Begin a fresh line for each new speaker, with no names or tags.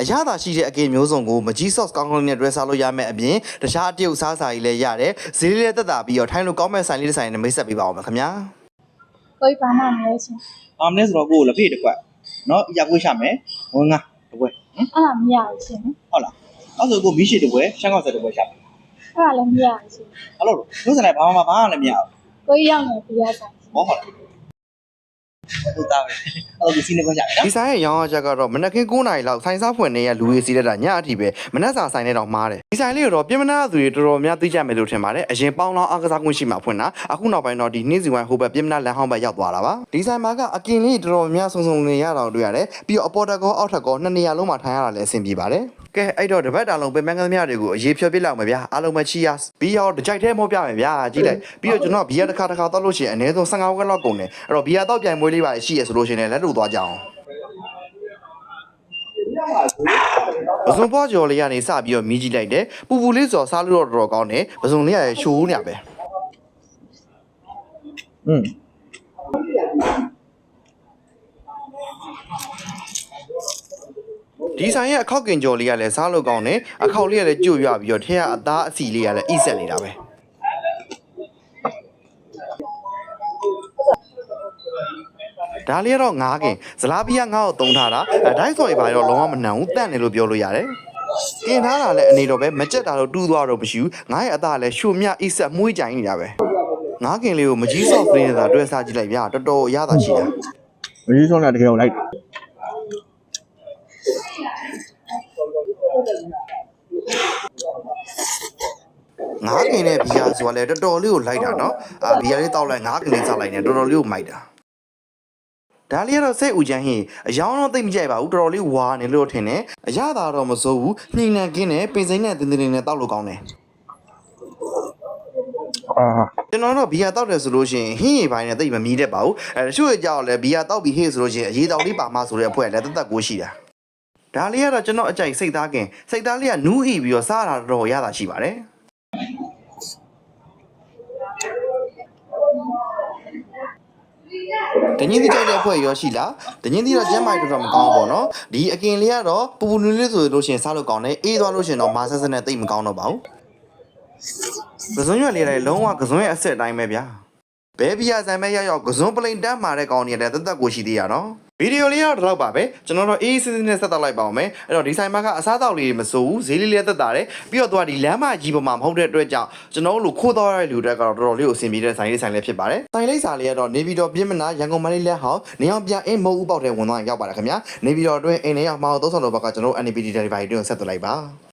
အရသာရှိတဲ့အကင်မျိုးစုံကိုမကြီး sauce ကောင်းကောင်းလေးနဲ့တွဲစားလို့ရမယ်အပြင်တခြားအတရုပ်စားစာကြီးလည်းရတယ်ဈေးလေးလည်းတက်တာပြီးတော့ထိုင်းလိုကောင်းမဲ့ဆိုင်လေးတစ်ဆိုင်နဲ့မိတ်ဆက်ပေးပါအောင်ပါခင်ဗျာ
ကိုယ်ဘာမှမလဲရှင်။
အာမလဲဆိုတော့ကိုယ်လက်ဖေးတစ်ခွက်နော်။ရက်ကွေးရှာမယ်။ဝင်ငါတစ်ခွက်ဟင်
အဲ့ဒါမရဘူးရှင်
ဟုတ်လား။အဲ့ဆိုကိုမီးရှိတစ်ခွက်ရှမ်းကောက်ဆက်တစ်ခွက်ရှာမယ်
အဲ့ဒါလည်းမရဘူးရှင်။
အဲ့လိုလို့စနေဘာမှဘာမှလည်းမရဘူး
ကိုယ်ရောက်နေပြရဆိုင်။
ဟောဟုတ်လား။ ဟုတ်သားပဲ။အဲ့လိုစီးနေခွက်ရှာမယ်နော်
ဒီဆိုင်ရဲ့ရောင်းအားချက်ကတော့မနက်ခင်း9နာရီလောက်ဆိုင်စားဖွင့်နေရလူတွေစီးတဲ့တာညအထိပဲမနက်စာဆိုင်နဲ့တော့မားတယ်ဒီဆိုင်လေးကတော့ပြင်မနာသူတွေတော်တော်များသိကြမယ်လို့ထင်ပါတယ်အရင်ပေါင်းလောင်းအားကစားကွင်းရှိမှဖွင့်တာအခုနောက်ပိုင်းတော့ဒီနှင်းစီဝိုင်းဟိုဘက်ပြင်မနာလမ်းဟောင်းဘက်ရောက်သွားတာပါဒီဆိုင်မှာကအကင်လေးတော်တော်များဆုံဆုံနေရတော့တွေ့ရတယ်ပြီးတော့အပေါ်တက်ကောအောက်ထက်ကောနှစ်နေရာလုံးမှာထိုင်ရတာလည်းအဆင်ပြေပါတယ်ကဲအဲ့တော့တပတ်တာလုံးပြင်ပန်းကသမားတွေကိုအရေးဖြောပြစ်လောက်မယ်ဗျာအားလုံးပဲချီယာပြီးတော့တကြိုက်သေးမောပြမယ်ဗျာကြည့်လိုက်ပြီးတော့ကျွန်တော်ဘီယာတစ်ခါတစ်ခါတောက်လို့ရှိရင်အနည်းဆုံး15ခွက်လောက်ကုန်တယ်အဲ့တော့ဘီယာတောက်ပြိုင်ပွဲလေးပါရှိရဆိုလို့ရှိရင်လည်းလက်လို့သွားကြအောင်ပစုံပွားကြော်လေးကနေစပြီးတော့မြည်ကြည့်လိုက်တယ်ပူပူလေးဆိုစားလို့တော့တော်တော်ကောင်းတယ်ပစုံလေးကလည်းရှိုးနေရပဲ။
อืม
ဒီဆိုင်ရဲ့အခောက်ကင်ကြော်လေးကလည်းစားလို့ကောင်းတယ်အခောက်လေးကလည်းကြွရွပြီးတော့ထဲကအသားအစီလေးကလည်းအိဆက်နေတာပဲဒါလေးကတော့ငားကင်ဇလားပီးကငါ့ကိုတုံးထားတာအဲဒိုက်ဆော်ရီပါတော့လုံးဝမနှံဘူးတန့်တယ်လို့ပြောလို့ရတယ်ကင်ထားတာလည်းအနေတော့ပဲမကြက်တာတော့တူးသွားတော့မရှိဘူးငါ့ရဲ့အသားလည်းရှုမြအိဆက်မှုေးကြိုင်နေတာပဲငားကင်လေးကိုမကြီးဆော့ဖရင်းနေတာတွဲစားကြည့်လိုက်ဗျာတော်တော်အရသာရှိတာ။
မကြီးဆုံးတာတကယ်ကိုလိုက်တယ်
ငားကင်နဲ့ဘီယာဆိုတာလည်းတော်တော်လေးကိုလိုက်တာနော်အာဘီယာလေးတောက်လိုက်ငားကင်လေးစောက်လိုက်နေတော်တော်လေးကိုမိုက်တာဒါလေးကတော့စိတ်ဥချမ်းဟင်းအယောင်တော့သိမ့်မကြိုက်ပါဘူးတော်တော်လေးဝါနေလို့ထင်တယ်အရသာတော့မစိုးဘူးနှိမ့်နှံကင်းနဲ့ပင်စိမ့်နဲ့တင်းတင်းနဲ့တောက်လို့ကောင်းတယ်။
အာ
ကျွန်တော်တော့ဘီယာတောက်တယ်ဆိုလို့ရှိရင်ဟင်းရီပိုင်းနဲ့သိပ်မမီးတတ်ပါဘူးအဲတချို့ကြောက်လဲဘီယာတောက်ပြီးဟေ့ဆိုလို့ရှိရင်အရေးတောက်လေးပါမဆိုတဲ့အဖွဲ့လည်းတက်တက်ကိုရှိတာဒါလေးကတော့ကျွန်တော်အကြိုက်စိတ်သားကင်စိတ်သားလေးကနူးဤပြီးတော့စားတာတော်တော်ရတာရှိပါတယ် တငင်းတိကြိုက်တဲ့အဖွဲ့ရောရှိလားတငင်းတိတော့ကျမ်းမိုက်တော်တော်မကောင်းဘူးပေါ့နော်ဒီအကင်လေးကတော့ပူပူနူးလေးဆိုလို့ရှိရင်စားလို့ကောင်းတယ်အေးသွားလို့ရှိရင်တော့မာဆက်ဆက်နဲ့တိတ်မကောင်းတော့ပါဘူးကစုံရွက်လေးလည်းလုံးဝကစုံရဲ့အဆက်အတိုင်းပဲဗျာဘဲဘီယာဆိုင်မဲ့ရောက်ရောက်ကစုံပလိန်တန်းမာတဲ့ကောင်းနေတယ်တက်တက်ကိုရှိသေးရနော် ဗီဒီယိုလေးတော့ဒီလောက်ပါပဲကျွန်တော်တို့အေးစစ်စစ်နဲ့ဆက်သက်လိုက်ပါအောင်မယ်အဲ့တော့ဒီဆိုင်မှာကအစားအသောက်လေးတွေမစိုးဘူးဈေးလေးလေးတက်တာတယ်ပြီးတော့သူကဒီလမ်းမကြီးပေါ်မှာမဟုတ်တဲ့အတွက်ကြောင့်ကျွန်တော်တို့လိုခိုးသွားရတဲ့လူတွေကတော့တော်တော်လေးကိုအဆင်ပြေတဲ့ဆိုင်လေးဆိုင်လေးဖြစ်ပါတယ်ဆိုင်လေးစာလေးကတော့နေပြည်တော်ပြင်းမနာရန်ကုန်မန္တလေးလက်ဟောင်းနေအောင်ပြန်အင်းမုံဥပေါက်တဲ့ဝင်သွားရောက်ပါလားခင်ဗျာနေပြည်တော်အတွင်းအင်းနေရောက်မအောင်သုံးဆောင်တော့ဘက်ကကျွန်တော်တို့ NPD Delivery တွင်ဆက်သွယ်လိုက်ပါ